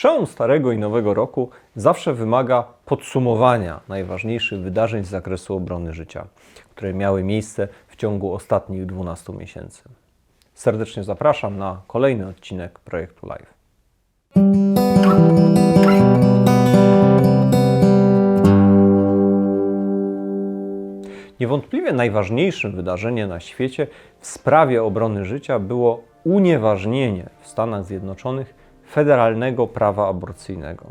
Przełom Starego i Nowego Roku zawsze wymaga podsumowania najważniejszych wydarzeń z zakresu obrony życia, które miały miejsce w ciągu ostatnich 12 miesięcy. Serdecznie zapraszam na kolejny odcinek projektu Live. Niewątpliwie najważniejszym wydarzeniem na świecie w sprawie obrony życia było unieważnienie w Stanach Zjednoczonych federalnego prawa aborcyjnego.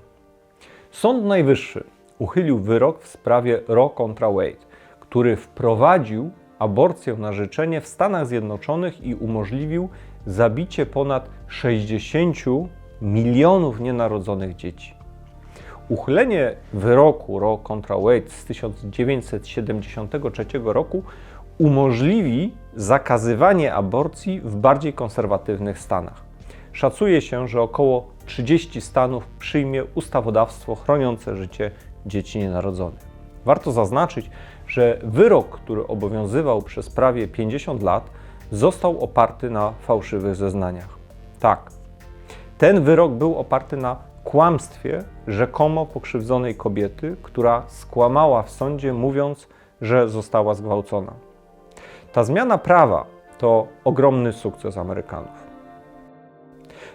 Sąd Najwyższy uchylił wyrok w sprawie Roe contra Wade, który wprowadził aborcję na życzenie w Stanach Zjednoczonych i umożliwił zabicie ponad 60 milionów nienarodzonych dzieci. Uchylenie wyroku Roe contra Wade z 1973 roku umożliwi zakazywanie aborcji w bardziej konserwatywnych stanach. Szacuje się, że około 30 stanów przyjmie ustawodawstwo chroniące życie dzieci nienarodzonych. Warto zaznaczyć, że wyrok, który obowiązywał przez prawie 50 lat, został oparty na fałszywych zeznaniach. Tak, ten wyrok był oparty na kłamstwie rzekomo pokrzywdzonej kobiety, która skłamała w sądzie, mówiąc, że została zgwałcona. Ta zmiana prawa to ogromny sukces Amerykanów.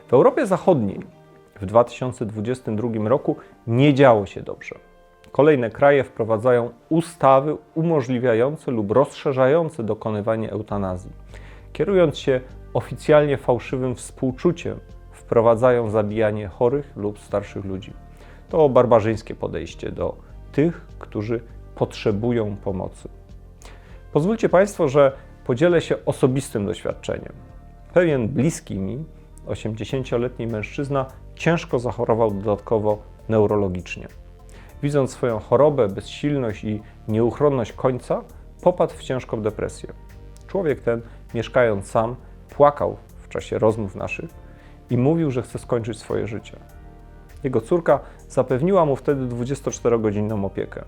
W Europie Zachodniej w 2022 roku nie działo się dobrze. Kolejne kraje wprowadzają ustawy umożliwiające lub rozszerzające dokonywanie eutanazji. Kierując się oficjalnie fałszywym współczuciem, wprowadzają zabijanie chorych lub starszych ludzi. To barbarzyńskie podejście do tych, którzy potrzebują pomocy. Pozwólcie Państwo, że podzielę się osobistym doświadczeniem. Pewien bliski mi, 80-letni mężczyzna, ciężko zachorował dodatkowo neurologicznie. Widząc swoją chorobę, bezsilność i nieuchronność końca, popadł w ciężką depresję. Człowiek ten, mieszkając sam, płakał w czasie rozmów naszych i mówił, że chce skończyć swoje życie. Jego córka zapewniła mu wtedy 24-godzinną opiekę.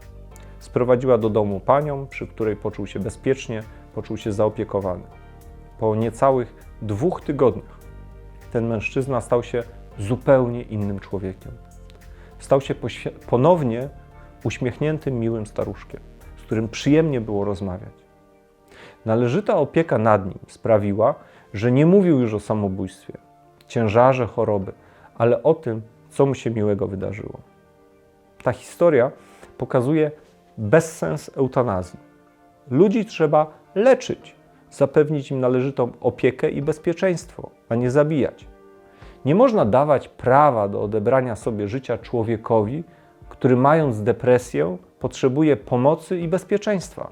Sprowadziła do domu panią, przy której poczuł się bezpiecznie, poczuł się zaopiekowany. Po niecałych dwóch tygodniach ten mężczyzna stał się zupełnie innym człowiekiem. Stał się ponownie uśmiechniętym, miłym staruszkiem, z którym przyjemnie było rozmawiać. Należyta opieka nad nim sprawiła, że nie mówił już o samobójstwie, ciężarze choroby, ale o tym, co mu się miłego wydarzyło. Ta historia pokazuje bezsens eutanazji. Ludzi trzeba leczyć, zapewnić im należytą opiekę i bezpieczeństwo, a nie zabijać. Nie można dawać prawa do odebrania sobie życia człowiekowi, który mając depresję potrzebuje pomocy i bezpieczeństwa.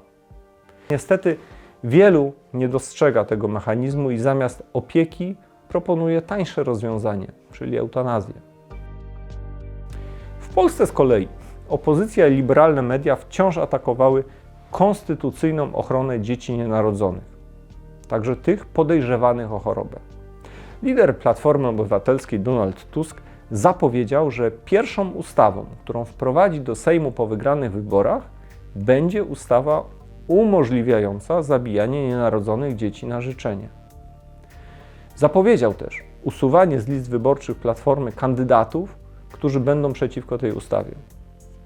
Niestety wielu nie dostrzega tego mechanizmu i zamiast opieki proponuje tańsze rozwiązanie, czyli eutanazję. W Polsce z kolei opozycja i liberalne media wciąż atakowały konstytucyjną ochronę dzieci nienarodzonych, także tych podejrzewanych o chorobę. Lider Platformy Obywatelskiej Donald Tusk zapowiedział, że pierwszą ustawą, którą wprowadzi do Sejmu po wygranych wyborach, będzie ustawa umożliwiająca zabijanie nienarodzonych dzieci na życzenie. Zapowiedział też usuwanie z list wyborczych Platformy kandydatów, którzy będą przeciwko tej ustawie.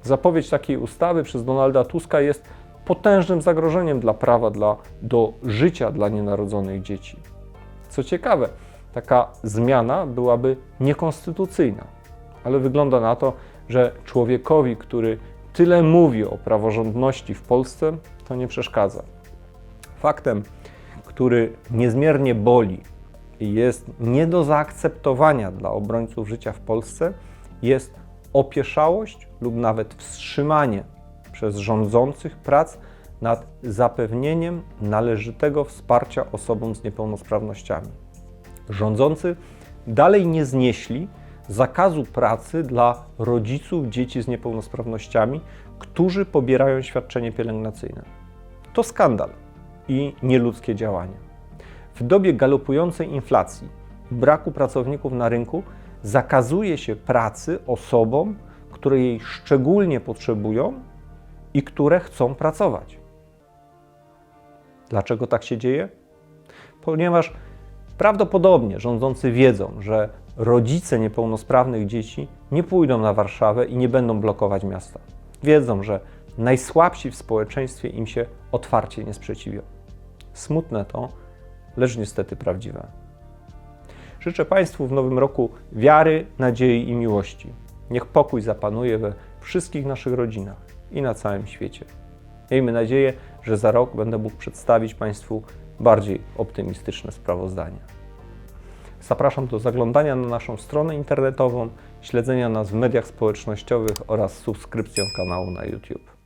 Zapowiedź takiej ustawy przez Donalda Tuska jest potężnym zagrożeniem dla prawa dla, do życia dla nienarodzonych dzieci. Co ciekawe, taka zmiana byłaby niekonstytucyjna, ale wygląda na to, że człowiekowi, który tyle mówi o praworządności w Polsce, to nie przeszkadza. Faktem, który niezmiernie boli i jest nie do zaakceptowania dla obrońców życia w Polsce, jest opieszałość lub nawet wstrzymanie przez rządzących prac nad zapewnieniem należytego wsparcia osobom z niepełnosprawnościami. Rządzący dalej nie znieśli zakazu pracy dla rodziców dzieci z niepełnosprawnościami, którzy pobierają świadczenie pielęgnacyjne. To skandal i nieludzkie działanie. W dobie galopującej inflacji, braku pracowników na rynku, zakazuje się pracy osobom, które jej szczególnie potrzebują i które chcą pracować. Dlaczego tak się dzieje? Ponieważ prawdopodobnie rządzący wiedzą, że rodzice niepełnosprawnych dzieci nie pójdą na Warszawę i nie będą blokować miasta. Wiedzą, że najsłabsi w społeczeństwie im się otwarcie nie sprzeciwią. Smutne to, lecz niestety prawdziwe. Życzę Państwu w nowym roku wiary, nadziei i miłości. Niech pokój zapanuje we wszystkich naszych rodzinach i na całym świecie. Miejmy nadzieję, że za rok będę mógł przedstawić Państwu bardziej optymistyczne sprawozdanie. Zapraszam do zaglądania na naszą stronę internetową, śledzenia nas w mediach społecznościowych oraz subskrypcją kanału na YouTube.